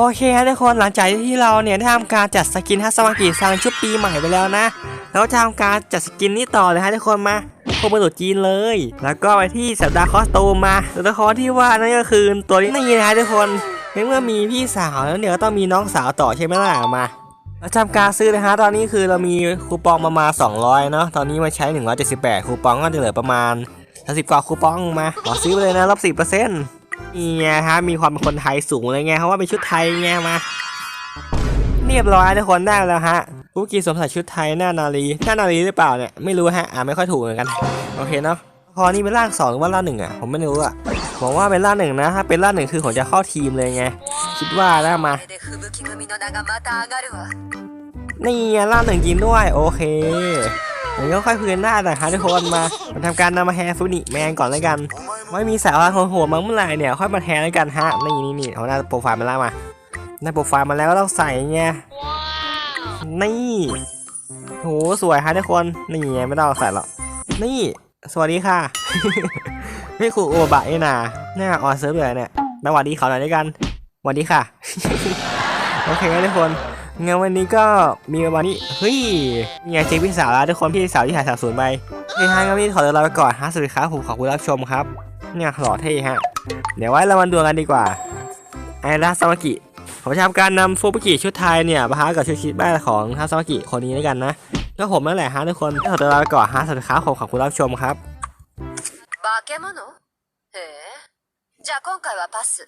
โอเคครับทุกคนหลังจากที่เราเนี่ยได้ทำการจัดสกินฮัสมากิซังชุดปีใหม่ไปแล้วนะ แล้วจะทำการจัดสกินนี้ต่อเลยฮะทุกคนมาโคบรุจีนเลย แล้วก็ไปที่สัปดาห์คอสตูมมาตัวละครที่ว่านั่นก็คือตัวนี้นี่นะฮะทุกคนในเมื่อมีพี่สาวแล้วเดี๋ยวก็ต้องมีน้องสาวต่อใช่ไหมล่ะมาเราทำการซื้อเลยฮะตอนนี้คือเรามีคูปองประมาณ 200 เนาะตอนนี้มาใช้ 178 คูปองก็จะเหลือประมาณ30กว่าคูปองมาขอซื้อไปเลยนะลบ10% เนี่ยฮะมีความเป็นคนไทยสูงเลยไงเพราะว่าเป็นชุดไทยไงมาเรียบร้อยทุกคนได้แล้วฮะกุ๊กกี้สวมใส่ชุดไทยหน้านารีหน้านารีหรือเปล่าเนี่ยไม่รู้ฮะอ่าไม่ค่อยถูกเหมือนกันโอเคเนาะพอนี่เป็นร่างสองหรือว่าร่างหนึ่งอะผมไม่รู้อะบอกว่าเป็นร่างหนึ่งนะฮะเป็นร่างหนึ่งคือผมจะเข้าทีมเลยไงคิดว่าได้มานี่ร่างหนึ่งจริงด้วยโอเคเดี๋ยวค่อยพื้นหนได้น่ฮะทุกคนมามาทำการนำมาแฮฟูนิแมนก่อนแล้วกัน ไม่มีสาวหัวหัวๆมาเมื่อไหร่เนี่ยค่อยมาแทนแล้วกันฮะนี่นี่นี่เอาหน้าโปรไฟล์มาแล้วมาหน้าโปรไฟล์มาแล้วก็ต้องใส่ไงนี่โหสวยฮะทุกคนนี่ไงไม่ต้องใส่หรอกนี่ สวัสดีค่ะนี่คือโอบะนี่นาหน้าออนเซิร์ฟเลยเนี่ยมาหวัดดีเขาหน่อยด้วยกันหวัดดีค่ะ โอเคทุกคนงั้นวันนี้ก็มีประมาณนี้เฮ้ยนี่ไงเจอพี่สาวแล้วทุกคนพี่สาวที่ถ่ายสาวสวยไปเฮ้ยฮะงั้นวันนี้ขอตัวลาไปก่อนฮะสวัสดีครับผมขอบคุณรับชมครับ เนี่ยหล่อเท่ฮะ เดี๋ยวไว้เรามาดูกันดีกว่า ไอราซาวากิ ผมจะทำการนำฟูบุกิชุดไทยเนี่ยมาหากับชุดคิดบ้านของฮาซาวากิคนนี้ด้วยกันนะก็ผมนั่นแหละฮะทุกคนขอตัวลาไปก่อนฮะสวัสดีครับผมขอบคุณรับชมครับ 化け物へえじゃあ今回はパス